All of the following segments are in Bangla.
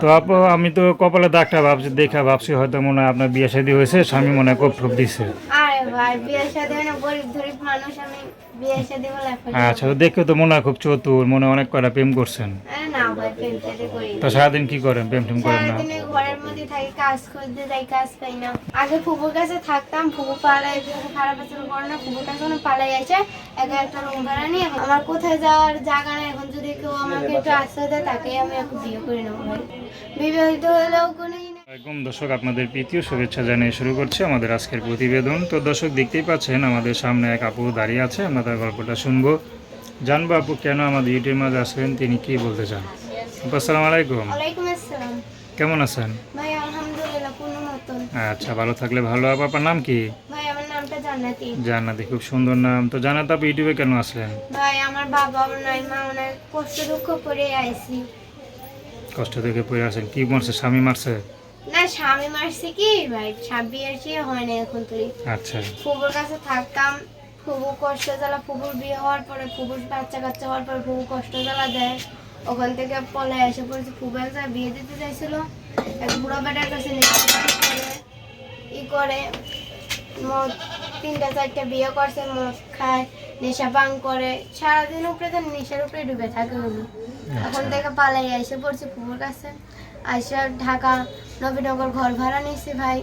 তো আপু আমি তো কপালে দাগটা ভাবছি দেখা ভাবছি হয়তো মনে হয় আপনার বিয়ে শাদী হয়েছে স্বামী মনে হয় কোপ দিছে। মানে বলে আচ্ছা তো দেখে তো মনে হয় খুব চতুর মনে অনেক কটা প্রেম করছেন। আরে না ভাই প্রেম সাথে করি না। তো সারাদিন কি করেন? প্রেম টেম করেন না? ঘরের মধ্যে থাকি কাজ করতে যাই কাজ পাই না। আগে ফুপুর কাছে থাকতাম ফুপু পালাই ফুপু খারাপ আচরণ করে না ফুপুর কাছে পালাই আছে একা একটা রুম ভাড়া নিয়ে আমার কোথায় যাওয়ার জায়গা নেই এখন যদি কেউ আমাকে একটু আশ্রয় দেয় তাকে আমি এখন বিয়ে করে নেব ভাই বিবাহিত হলেও কোনো একদম দর্শক আপনাদের প্রীতি ও শুভেচ্ছা জানিয়ে শুরু করছে আমাদের আজকের প্রতিবেদন। তো দর্শক দেখতেই পাচ্ছেন আমাদের সামনে এক আপু দাঁড়িয়ে আছে আমরা তার গল্পটা শুনব। জানব আপু কেন আমাদের ইউটিউবের মাঝে আসলেন তিনি কি বলতে চান? আপু আসসালামু আলাইকুম। কেমন আছেন? আচ্ছা ভালো থাকলে ভালো। আপু আপনার নাম কি? ভাই নামটা জান্নাতি। জান্নাতি খুব সুন্দর নাম। তো জানাত আপু ইউটিউবে কেন আসলেন? ভাই আমার বাবাও নাই মা নাই কষ্ট দুঃখ করে আইছি। কষ্ট থেকে পড়ে আছেন। কি মারছে? স্বামী মারছে? না স্বামী মারছি কি? ভাই ছাব্বি আসি হয় না এখন তুই আচ্ছা। ফুবুর কাছে থাকতাম ফুবু কষ্ট জ্বালা ফুবুর বিয়ে হওয়ার পরে ফুবুর বাচ্চা কাচ্চা হওয়ার পরে ফুবু কষ্ট জ্বালা দেয়। ওখান থেকে পলে এসে পড়েছে ফুবু একটা বিয়ে দিতে চাইছিল। এক বুড়ো বেটার কাছে করে ই করে। মদ তিনটা চারটা বিয়ে করছে মদ খায় নেশা পান করে। সারাদিন উপরে তো নেশার উপরে ডুবে থাকে উনি। এখন থেকে পালাই এসে পড়ছে ফুবুর কাছে। আইসা ঢাকা নবীনগর ঘর ভাড়া নিয়েছি ভাই।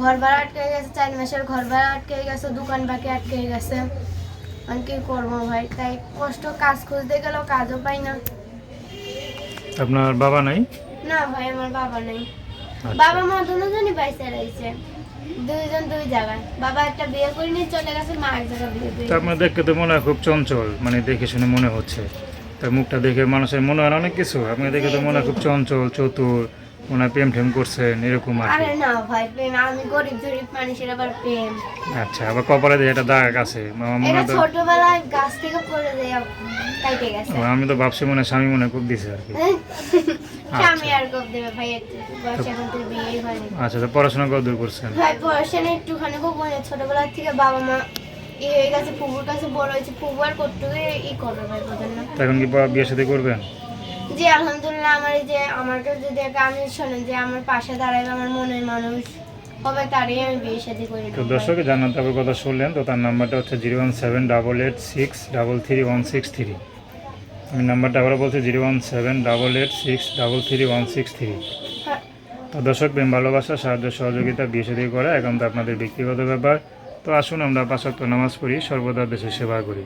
ঘর ভাড়া আটকে গেছে চার মাসের ঘর ভাড়া আটকে গেছে দোকান বাকি আটকে গেছে। আমি কি করব ভাই? তাই কষ্ট কাজ খুঁজতে গেলেও কাজও পাই না। আপনার বাবা নাই? না ভাই আমার বাবা নেই। আচ্ছা। বাবা মা দুজনই বাইসে রয়েছে। দুইজন দুই জায়গায়। বাবা একটা বিয়ে করে নিয়ে চলে গেছে মা এক জায়গায় বিয়ে করে তো আপনার দেখতে তো মনে হয় খুব চঞ্চল মানে দেখে শুনে মনে হচ্ছে। তার মুখটা দেখে মানুষের মনে হয় অনেক কিছু আপনি দেখে তো মনে হয় খুব চঞ্চল চতুর মনে হয় প্রেম ঠেম করছেন এরকম আর আরে না ভাই প্রেম আমি গরিব গরিব মানুষের আবার প্রেম। আচ্ছা আবার কপালে দিয়ে একটা দাগ আছে। আমার মনে তো ছোটবেলায় গাছ থেকে পড়ে যায় কাইটে গেছে। আমি তো ভাবছি মনে হয় স্বামী মনে খুব দিছে আর কি। হয়নি। আচ্ছা তো পড়াশোনা কত দূর করছেন? ভাই পড়াশোনা একটুখানি খুব মনে ছোটবেলা থেকে বাবা মা ই হয়ে গেছে ফুবুর কাছে বড় হয়েছে আর করতে ই করবে ভাই বোঝেন না। এখন কি সাথে করবেন? জি আলহামদুলিল্লাহ আমার যে আমাকে যদি আমি শোনেন যে আমার পাশে দাঁড়াবে আমার মনের মানুষ হবে তারই আমি বিয়ে শাদী করে। তো দর্শক জানাতে হবে কথা শুনলেন তো তার নাম্বারটা হচ্ছে zero one seven double eight six double three one six three. আমি নাম্বারটা আবার বলছি zero one seven double eight six double three one six three. হ্যাঁ, তো দর্শক প্রেম ভালোবাসা সাহায্য সহযোগিতা বিয়ে দিয়ে করা এখন তো আপনাদের ব্যক্তিগত ব্যাপার। তো আসুন আমরা পাশাপ্ত নামাজ পড়ি সর্বদা দেশের সেবা করি।